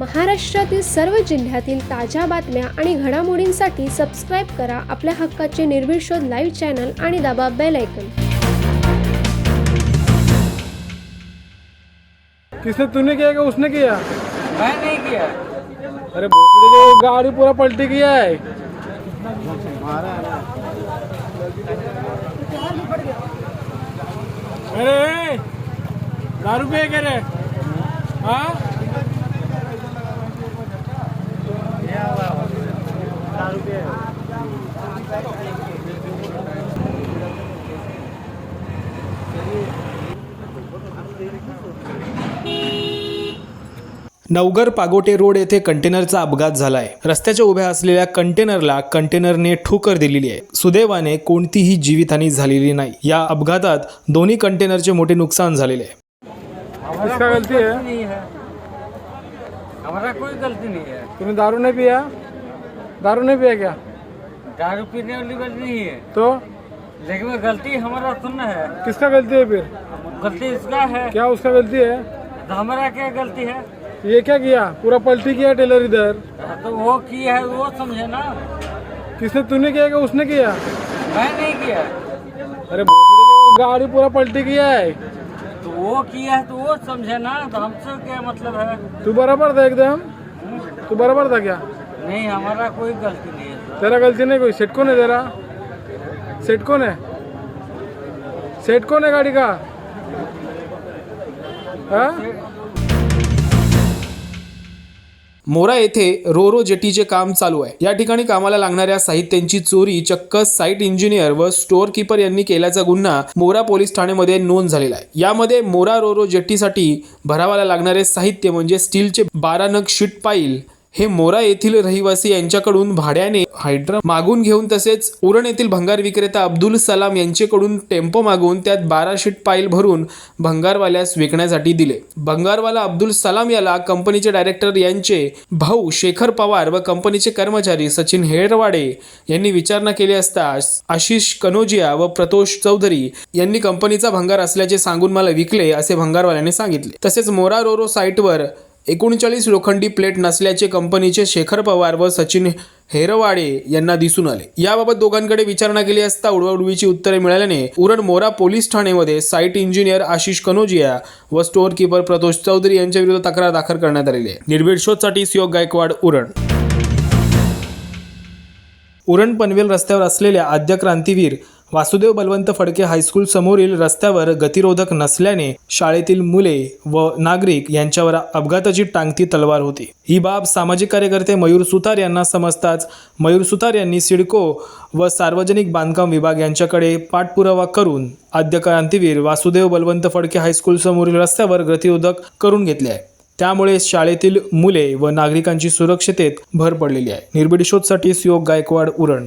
महाराष्ट्रातील सर्व जिल्ह्यातील ताज्या बातम्या आणि घडामोडींसाठी सबस्क्राईब करा आपल्या हक्काचे निर्भीड शोध लाईव्ह चॅनल आणि दाबा बेल ऐकन किसने तूने किया कि उसने किया? मैं नहीं किया। अरे भोसड़ी की गाड़ी पूरा पलटी किया है। अरे दारू पे क्या रे? हाँ? नवघर पागोटे रोड येथे कंटेनरचा अपघात झालाय. रस्त्याच्या उभ्या असलेल्या कंटेनरला कंटेनरने ठोकर दिलेली आहे. सुदैवाने कोणतीही जीवितहानी झालेली नाही. या अपघातात दोन्ही कंटेनरचे मोठे नुकसान झालेले आहे. इसका गलती है नहीं है हमारा कोई गलती नहीं है तूने दारू नहीं पिया? दारू नहीं पिया क्या? दारू पीने वाली बात नहीं है तो? लेकिन गलती हमारा सुनना है. किसका गलती है फिर? गलती इसका है. क्या उसका गलती है? हमारा क्या गलती है? ये क्या किया? पूरा पलटी किया टेलर इधर? तो वो की है वो समझे ना। किसने तूने किया कि उसने किया? मैं नहीं किया। अरे गाड़ी पूरा पलटी किया है। तो वो किया है तो वो समझे ना तो हमसे क्या मतलब है? तू बराबर था एकदम? तू बराबर था क्या? नहीं हमारा कोई गलती नहीं है। तेरा गलती नहीं कोई? सेट कौन है तेरा? सेट कौन है? सेट कौन है गाड़ी का? हाँ? मोरा येथे रोरो जेटीचे काम चालू आहे. या ठिकाणी कामाला लागणाऱ्या साहित्यांची चोरी चक्क साईट इंजिनियर व स्टोअर किपर यांनी केल्याचा गुन्हा मोरा पोलीस ठाण्यामध्ये नोंद झालेला आहे. यामध्ये मोरा रोरो जेटीसाठी भरावाला लागणारे साहित्य म्हणजे स्टीलचे बारा नग शीट पाईल हे मोरा येथील रहिवासी यांच्याकडून भाड्याने हायड्रा मागून घेऊन तसेच उरण येथील भंगार विक्रेता अब्दुल सलाम यांच्याकडून टेम्पो मागून त्यात बारा शीट पाईल भरून भंगारवाल्यास विकण्यासाठी दिले. भंगारवाला अब्दुल सलाम याला कंपनीचे डायरेक्टर यांचे भाऊ शेखर पवार व कंपनीचे कर्मचारी सचिन हेरवाडे यांनी विचारणा केली असता आशिष कनोजिया व प्रतोष चौधरी यांनी कंपनीचा भंगार असल्याचे सांगून मला विकले असे भंगारवाल्याने सांगितले. तसेच मोरा रोरो साईटवर एकोणचाळीस लोखंडी प्लेट नसल्याचे कंपनीचे शेखर पवार व सचिन हेरवाडे यांना दिसून आले. याबाबत दोघांकडे विचारणा केली असता उडवाउडवीची उत्तरे मिळाल्याने उरण मोरा पोलीस ठाणेमध्ये साईट इंजिनियर आशिष कनोजिया व स्टोअर किपर प्रतोष चौधरी यांच्या विरुद्ध तक्रार दाखल करण्यात आलेली आहे. निर्भीड शोधसाठी सियोग गायकवाड उरण. उरण पनवेल रस्त्यावर असलेल्या आद्य क्रांतीवीर वासुदेव बलवंत फडके हायस्कूल समोरील रस्त्यावर गतिरोधक नसल्याने शाळेतील मुले व नागरिक यांच्यावर अपघाताची टांगती तलवार होती. ही बाब सामाजिक कार्यकर्ते मयूर सुतार यांना समजताच मयूर सुतार यांनी सिडको व सार्वजनिक बांधकाम विभाग यांच्याकडे पाठपुरावा करून आद्य क्रांतीवीर वासुदेव बलवंत फडके हायस्कूल समोरील रस्त्यावर गतिरोधक करून घेतले आहे. त्यामुळे शाळेतील मुले व नागरिकांची सुरक्षितेत भर पडलेली आहे. निर्भीड शोधसाठी सुयोग गायकवाड उरण.